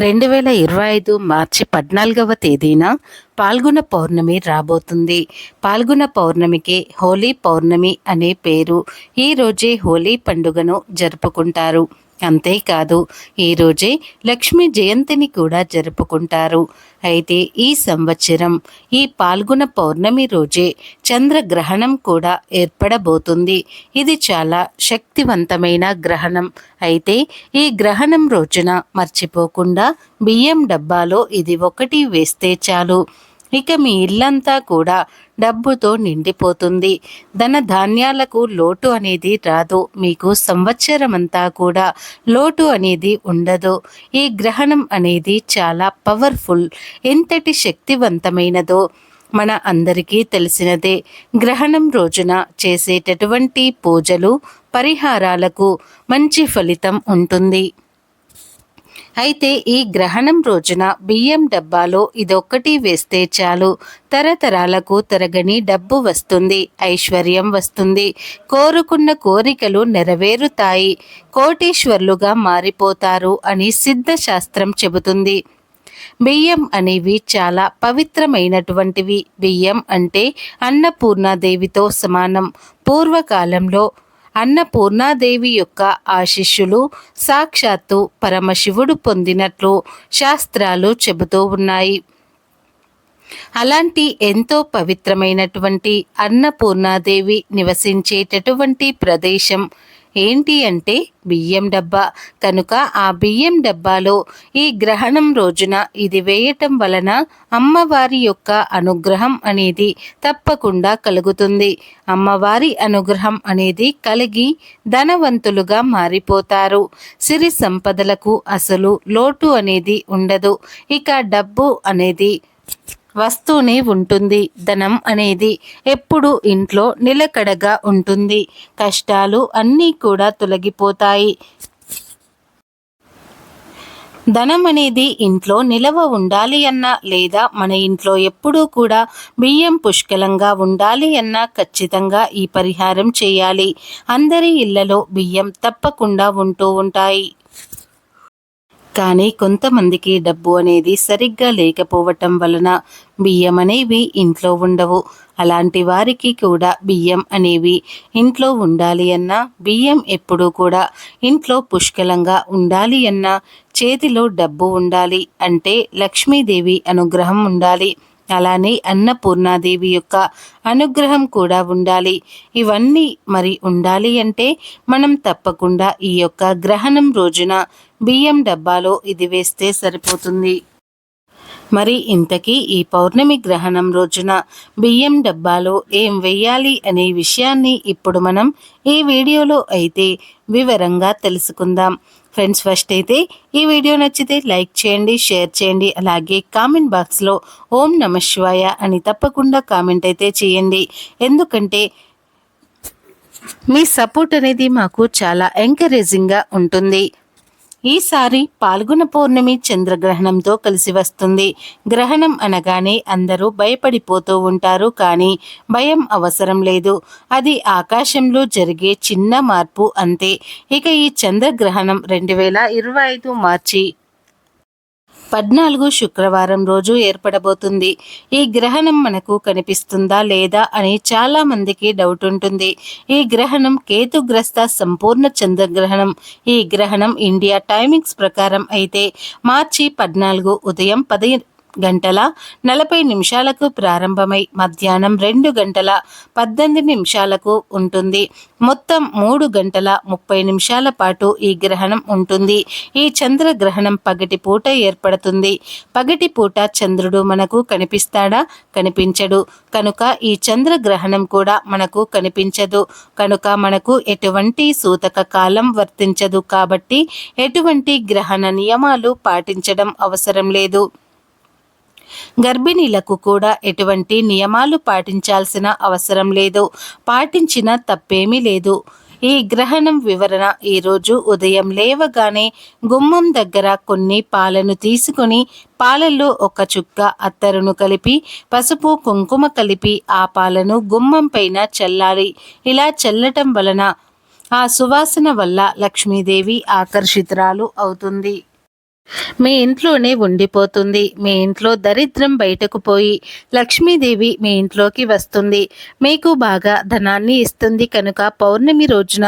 రెండు వేల ఇరవై ఐదు మార్చి పద్నాలుగవ తేదీన పాల్గొన పౌర్ణమి రాబోతుంది. పాల్గొన పౌర్ణమికి హోలీ పౌర్ణమి అనే పేరు ఈ రోజే హోలీ పండుగను జరుపుకుంటారు. అంతేకాదు ఈరోజే లక్ష్మీ జయంతిని కూడా జరుపుకుంటారు. అయితే ఈ సంవత్సరం ఈ పాల్గొన పౌర్ణమి రోజే చంద్రగ్రహణం కూడా ఏర్పడబోతుంది. ఇది చాలా శక్తివంతమైన గ్రహణం. అయితే ఈ గ్రహణం రోజున మర్చిపోకుండా బియ్యం డబ్బాలో ఇది ఒకటి వేస్తే చాలు. ఇక మీ ఇల్లంతా కూడా డబ్బుతో నిండిపోతుంది. ధన ధాన్యాలకు లోటు అనేది రాదు. మీకు సంవత్సరం అంతా కూడా లోటు అనేది ఉండదు. ఈ గ్రహణం అనేది చాలా పవర్ఫుల్ ఎంతటి శక్తివంతమైనదో మన అందరికీ తెలిసినదే. గ్రహణం రోజున చేసేటటువంటి పూజలు పరిహారాలకు మంచి ఫలితం ఉంటుంది. అయితే ఈ గ్రహణం రోజున బియ్యం డబ్బాలో ఇదొక్కటి వేస్తే చాలు. తరతరాలకు తరగని డబ్బు వస్తుంది ఐశ్వర్యం వస్తుంది. కోరుకున్న కోరికలు నెరవేరుతాయి. కోటీశ్వర్లుగా మారిపోతారు అని సిద్ధశాస్త్రం చెబుతుంది. బియ్యం అనేవి చాలా పవిత్రమైనటువంటివి. బియ్యం అంటే అన్నపూర్ణాదేవితో సమానం. పూర్వకాలంలో అన్నపూర్ణాదేవి యొక్క ఆశిష్యులు సాక్షాత్తు పరమశివుడు పొందినట్లు శాస్త్రాలు చెబుతూ ఉన్నాయి. అలాంటి ఎంతో పవిత్రమైనటువంటి అన్నపూర్ణాదేవి నివసించేటటువంటి ప్రదేశం ఏంటి అంటే బియ్యం డబ్బా. కనుక ఆ బియ్యం డబ్బాలో ఈ గ్రహణం రోజున ఇది వేయటం వలన అమ్మవారి యొక్క అనుగ్రహం అనేది తప్పకుండా కలుగుతుంది. అమ్మవారి అనుగ్రహం అనేది కలిగి ధనవంతులుగా మారిపోతారు. సిరి సంపదలకు అసలు లోటు అనేది ఉండదు. ఇక డబ్బు అనేది వస్తూనే ఉంటుంది. ధనం అనేది ఎప్పుడు ఇంట్లో నిలకడగా ఉంటుంది. కష్టాలు అన్నీ కూడా తొలగిపోతాయి. ధనం అనేది ఇంట్లో నిలవ ఉండాలి అన్నా లేదా మన ఇంట్లో ఎప్పుడూ కూడా బియ్యం పుష్కలంగా ఉండాలి అన్నా ఖచ్చితంగా ఈ పరిహారం చేయాలి. అందరి ఇళ్ళలో బియ్యం తప్పకుండా ఉంటూ ఉంటాయి. కానీ కొంతమందికి డబ్బు అనేది సరిగ్గా లేకపోవటం వలన బియ్యం అనేవి ఇంట్లో ఉండవు. అలాంటి వారికి కూడా బియ్యం అనేవి ఇంట్లో ఉండాలి అన్నా బియ్యం ఎప్పుడూ కూడా ఇంట్లో పుష్కలంగా ఉండాలి అన్నా చేతిలో డబ్బు ఉండాలి అంటే లక్ష్మీదేవి అనుగ్రహం ఉండాలి. అలానే అన్నపూర్ణాదేవి యొక్క అనుగ్రహం కూడా ఉండాలి. ఇవన్నీ మరి ఉండాలి అంటే మనం తప్పకుండా ఈ యొక్క గ్రహణం రోజున బియ్యం డబ్బాలో ఇది వేస్తే సరిపోతుంది. మరి ఇంతకీ ఈ పౌర్ణమి గ్రహణం రోజున బియ్యం డబ్బాలో ఏం వెయ్యాలి అనే విషయాన్ని ఇప్పుడు మనం ఈ వీడియోలో అయితే వివరంగా తెలుసుకుందాం. ఫ్రెండ్స్ ఫస్ట్ అయితే ఈ వీడియో నచ్చితే లైక్ చేయండి షేర్ చేయండి అలాగే కామెంట్ బాక్స్లో ఓం నమ శివాయ అని తప్పకుండా కామెంట్ అయితే చేయండి. ఎందుకంటే మీ సపోర్ట్ అనేది మాకు చాలా ఎంకరేజింగ్గా ఉంటుంది. ఈసారి పాల్గొన పౌర్ణమి చంద్రగ్రహణంతో కలిసి వస్తుంది. గ్రహణం అనగానే అందరూ భయపడిపోతూ ఉంటారు కానీ భయం అవసరం లేదు. అది ఆకాశంలో జరిగే చిన్న మార్పు అంతే. ఇక ఈ చంద్రగ్రహణం రెండు వేల ఇరవై ఐదు మార్చి పద్నాలుగు శుక్రవారం రోజు ఏర్పడబోతుంది. ఈ గ్రహణం మనకు కనిపిస్తుందా లేదా అని చాలా మందికి డౌట్ ఉంటుంది. ఈ గ్రహణం కేతుగ్రస్త సంపూర్ణ చంద్రగ్రహణం. ఈ గ్రహణం ఇండియా టైమింగ్స్ ప్రకారం అయితే మార్చి పద్నాలుగు ఉదయం పది గంటల నలభై నిమిషాలకు ప్రారంభమై మధ్యాహ్నం రెండు గంటల పద్దెనిమిది నిమిషాలకు ఉంటుంది. మొత్తం మూడు గంటల ముప్పై నిమిషాల పాటు ఈ గ్రహణం ఉంటుంది. ఈ చంద్రగ్రహణం పగటి పూట ఏర్పడుతుంది. పగటి పూట చంద్రుడు మనకు కనిపిస్తాడా? కనిపించడు. కనుక ఈ చంద్రగ్రహణం కూడా మనకు కనిపించదు. కనుక మనకు ఎటువంటి సూతక కాలం వర్తించదు కాబట్టి ఎటువంటి గ్రహణ నియమాలు పాటించడం అవసరం లేదు. గర్భిణీలకు కూడా ఎటువంటి నియమాలు పాటించాల్సిన అవసరం లేదు. పాటించిన తప్పేమీ లేదు. ఈ గ్రహణం వివరణ ఈరోజు ఉదయం లేవగానే గుమ్మం దగ్గర కొన్ని పాలను తీసుకొని పాలల్లో ఒక చుక్క అత్తరును కలిపి పసుపు కుంకుమ కలిపి ఆ పాలను గుమ్మం పైన చల్లాలి. ఇలా చల్లటం వలన ఆ సువాసన వల్ల లక్ష్మీదేవి ఆకర్షితురాలు అవుతుంది. మీ ఇంట్లోనే ఉండిపోతుంది. మీ ఇంట్లో దరిద్రం బయటకు పోయి లక్ష్మీదేవి మీ ఇంట్లోకి వస్తుంది. మీకు బాగా ధనాన్ని ఇస్తుంది కనుక పౌర్ణమి రోజున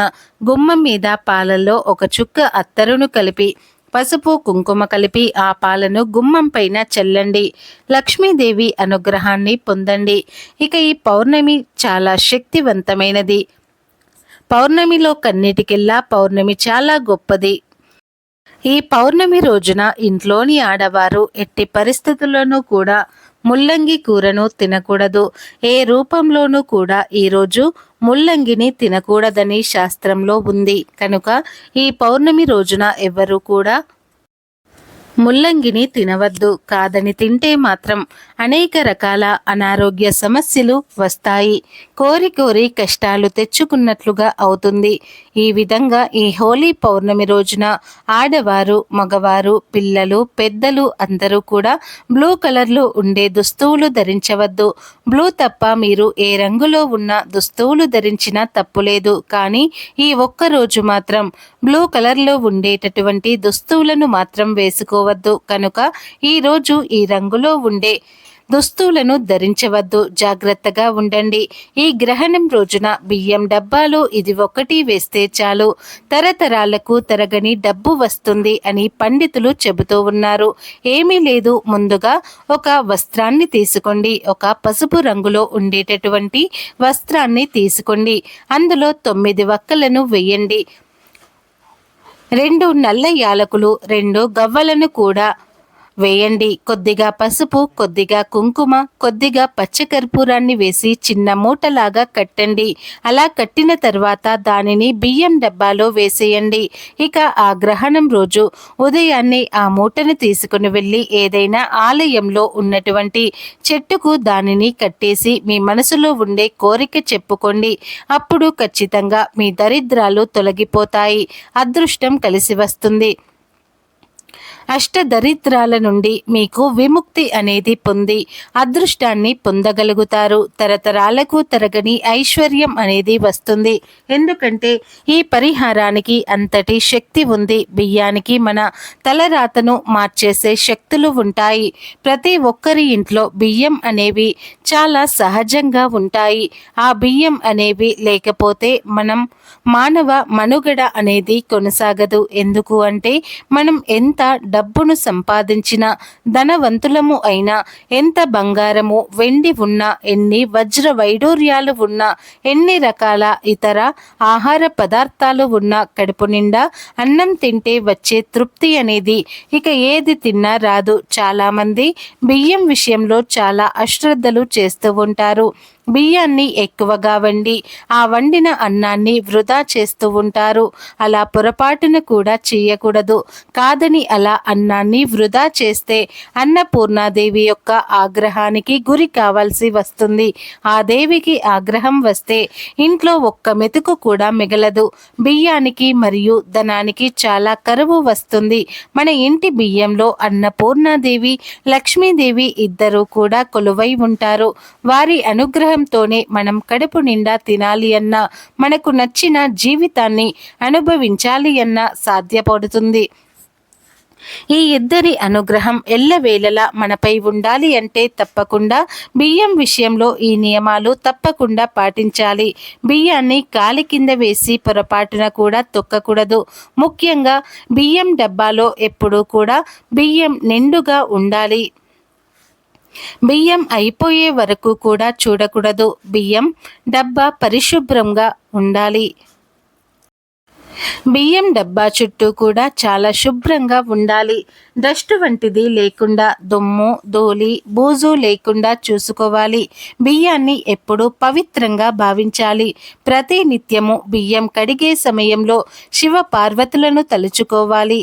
గుమ్మం మీద పాలల్లో ఒక చుక్క అత్తరును కలిపి పసుపు కుంకుమ కలిపి ఆ పాలను గుమ్మం పైన చల్లండి. లక్ష్మీదేవి అనుగ్రహాన్ని పొందండి. ఇక ఈ పౌర్ణమి చాలా శక్తివంతమైనది. పౌర్ణమిలో కన్నిటికెల్లా పౌర్ణమి చాలా గొప్పది. ఈ పౌర్ణమి రోజున ఇంట్లోని ఆడవారు ఎట్టి పరిస్థితుల్లోనూ కూడా ముల్లంగి కూరను తినకూడదు. ఏ రూపంలోనూ కూడా ఈరోజు ముల్లంగిని తినకూడదని శాస్త్రంలో ఉంది. కనుక ఈ పౌర్ణమి రోజున ఎవరు కూడా ముల్లంగిని తినవద్దు. కాదని తింటే మాత్రం అనేక రకాల అనారోగ్య సమస్యలు వస్తాయి. కోరి కోరి కష్టాలు తెచ్చుకున్నట్లుగా అవుతుంది. ఈ విధంగా ఈ హోలీ పౌర్ణమి రోజున ఆడవారు మగవారు పిల్లలు పెద్దలు అందరూ కూడా బ్లూ కలర్లో ఉండే దుస్తువులు ధరించవద్దు. బ్లూ తప్ప మీరు ఏ రంగులో ఉన్న దుస్తువులు ధరించినా తప్పులేదు కానీ ఈ ఒక్క రోజు మాత్రం బ్లూ కలర్లో ఉండేటటువంటి దుస్తువులను మాత్రం వేసుకోవద్దు. కనుక ఈరోజు ఈ రంగులో ఉండే దుస్తులను ధరించవద్దు. జాగ్రత్తగా ఉండండి. ఈ గ్రహణం రోజున బియ్యం డబ్బాలు ఇది ఒకటి వేస్తే చాలు. తరతరాలకు తరగని డబ్బు వస్తుంది అని పండితులు చెబుతూ ఉన్నారు. ఏమీ లేదు. ముందుగా ఒక వస్త్రాన్ని తీసుకోండి. ఒక పసుపు రంగులో ఉండేటటువంటి వస్త్రాన్ని తీసుకోండి. అందులో తొమ్మిది వక్కలను వేయండి. రెండు నల్ల యాలకులు రెండు గవ్వలను కూడా వేయండి. కొద్దిగా పసుపు కొద్దిగా కుంకుమ కొద్దిగా పచ్చకర్పూరాన్ని వేసి చిన్న మూటలాగా కట్టండి. అలా కట్టిన తర్వాత దానిని బియ్యం డబ్బాలో వేసేయండి. ఇక ఆ గ్రహణం రోజు ఉదయాన్నే ఆ మూటను తీసుకుని వెళ్ళి ఏదైనా ఆలయంలో ఉన్నటువంటి చెట్టుకు దానిని కట్టేసి మీ మనసులో ఉండే కోరిక చెప్పుకోండి. అప్పుడు ఖచ్చితంగా మీ దరిద్రాలు తొలగిపోతాయి. అదృష్టం కలిసి వస్తుంది. అష్టదరిద్రాల నుండి మీకు విముక్తి అనేది పొంది అదృష్టాన్ని పొందగలుగుతారు. తరతరాలకు తరగని ఐశ్వర్యం అనేది వస్తుంది. ఎందుకంటే ఈ పరిహారానికి అంతటి శక్తి ఉంది. బియ్యానికి మన తలరాతను మార్చేసే శక్తులు ఉంటాయి. ప్రతి ఒక్కరి ఇంట్లో బియ్యం అనేవి చాలా సహజంగా ఉంటాయి. ఆ బియ్యం అనేవి లేకపోతే మనం మానవ మనుగడ అనేది కొనసాగదు. ఎందుకు అంటే మనం ఎంత డబ్బును సంపాదించిన ధనవంతులము అయినా ఎంత బంగారము వెండి ఉన్నా ఎన్ని వజ్ర వైడూర్యాలు ఉన్నా ఎన్ని రకాల ఇతర ఆహార పదార్థాలు ఉన్నా కడుపు నిండా అన్నం తింటే వచ్చే తృప్తి అనేది ఇక ఏది తిన్నా రాదు. చాలామంది బియ్యం విషయంలో చాలా అశ్రద్ధలు చేస్తూ ఉంటారు. బియ్యాన్ని ఎక్కువగా వండి ఆ వండిన అన్నాన్ని వృధా చేస్తూ ఉంటారు. అలా పొరపాటున కూడా చేయకూడదు. కాదని అలా అన్నాన్ని వృధా చేస్తే అన్నపూర్ణాదేవి యొక్క ఆగ్రహానికి గురి కావాల్సి వస్తుంది. ఆ దేవికి ఆగ్రహం వస్తే ఇంట్లో ఒక్క మెతుకు కూడా మిగలదు. బియ్యానికి మరియు ధనానికి చాలా కరువు వస్తుంది. మన ఇంటి బియ్యంలో అన్నపూర్ణాదేవి లక్ష్మీదేవి ఇద్దరు కూడా కొలువై ఉంటారు. వారి అనుగ్రహం ఉత్సాహంతోనే మనం కడుపు నిండా తినాలి అన్నా మనకు నచ్చిన జీవితాన్ని అనుభవించాలి అన్నా సాధ్యపడుతుంది. ఈ ఇద్దరి అనుగ్రహం ఎల్లవేళలా మనపై ఉండాలి అంటే తప్పకుండా బియ్యం విషయంలో ఈ నియమాలు తప్పకుండా పాటించాలి. బియ్యాన్ని కాలి కింద వేసి పొరపాటున కూడా తొక్కకూడదు. ముఖ్యంగా బియ్యం డబ్బాలో ఎప్పుడూ కూడా బియ్యం నిండుగా ఉండాలి. బియ్యం అయిపోయే వరకు కూడా చూడకూడదు. బియ్యం డబ్బా పరిశుభ్రంగా ఉండాలి. బియ్యం డబ్బా చుట్టూ కూడా చాలా శుభ్రంగా ఉండాలి. డస్ట్ వంటిది లేకుండా దుమ్ము ధూళి బూజు లేకుండా చూసుకోవాలి. బియ్యాన్ని ఎప్పుడూ పవిత్రంగా భావించాలి. ప్రతి నిత్యము బియ్యం కడిగే సమయంలో శివ పార్వతులను తలుచుకోవాలి.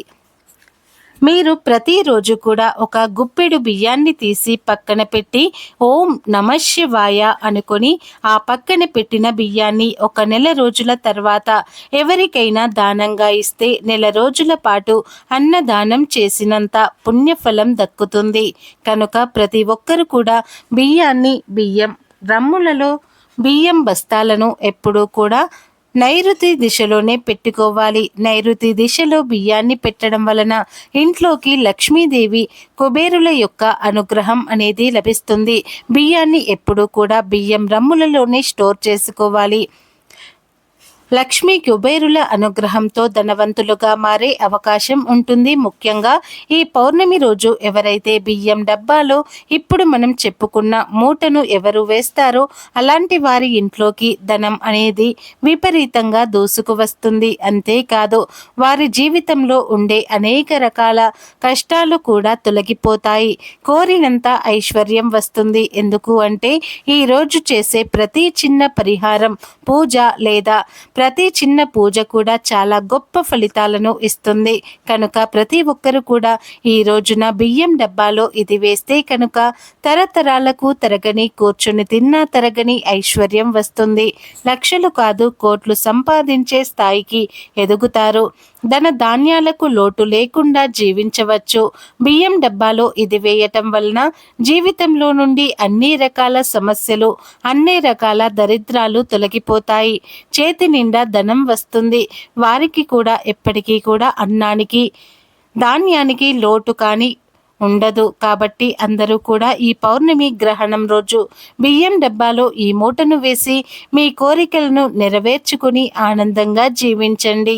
మీరు ప్రతిరోజు కూడా ఒక గుప్పెడు బియ్యాన్ని తీసి పక్కన పెట్టి ఓం నమశివాయ అనుకొని ఆ పక్కన పెట్టిన బియ్యాన్ని ఒక నెల రోజుల తర్వాత ఎవరికైనా దానంగా ఇస్తే నెల రోజుల పాటు అన్నదానం చేసినంత పుణ్యఫలం దక్కుతుంది. కనుక ప్రతి ఒక్కరు కూడా బియ్యాన్ని బియ్యం రమ్ములలో బియ్యం బస్తాలను ఎప్పుడూ కూడా నైరుతి దిశలోనే పెట్టుకోవాలి. నైరుతి దిశలో బియ్యాన్ని పెట్టడం వలన ఇంట్లోకి లక్ష్మీదేవి కుబేరుల యొక్క అనుగ్రహం అనేది లభిస్తుంది. బియ్యాన్ని ఎప్పుడూ కూడా బియ్యం రమ్ములలోనే స్టోర్ చేసుకోవాలి. లక్ష్మీ కుబేరుల అనుగ్రహంతో ధనవంతులుగా మారే అవకాశం ఉంటుంది. ముఖ్యంగా ఈ పౌర్ణమి రోజు ఎవరైతే బియ్యం డబ్బాలో ఇప్పుడు మనం చెప్పుకున్న మూటను ఎవరు వేస్తారో అలాంటి వారి ఇంట్లోకి ధనం అనేది విపరీతంగా దూసుకు వస్తుంది. అంతేకాదు వారి జీవితంలో ఉండే అనేక రకాల కష్టాలు కూడా తొలగిపోతాయి. కోరినంత ఐశ్వర్యం వస్తుంది. ఎందుకు అంటే ఈ రోజు చేసే ప్రతి చిన్న పరిహారం పూజ లేదా ప్రతి చిన్న పూజ కూడా చాలా గొప్ప ఫలితాలను ఇస్తుంది. కనుక ప్రతి ఒక్కరు కూడా ఈ రోజున బియ్యం డబ్బాలో ఇది వేస్తే కనుక తరతరాలకు తరగని కూర్చుని తిన్నా తరగని ఐశ్వర్యం వస్తుంది. లక్షలు కాదు కోట్లు సంపాదించే స్థాయికి ఎదుగుతారు. ధన ధాన్యాలకు లోటు లేకుండా జీవించవచ్చు. బియ్యం డబ్బాలో ఇది వేయటం వలన జీవితంలో నుండి అన్ని రకాల సమస్యలు అన్ని రకాల దరిద్రాలు తొలగిపోతాయి. చేతి నిండా ధనం వస్తుంది. వారికి కూడా ఎప్పటికీ కూడా అన్నానికి ధాన్యానికి లోటు కానీ ఉండదు. కాబట్టి అందరూ కూడా ఈ పౌర్ణమి గ్రహణం రోజు బియ్యం డబ్బాలో ఈ మూటను వేసి మీ కోరికలను నెరవేర్చుకుని ఆనందంగా జీవించండి.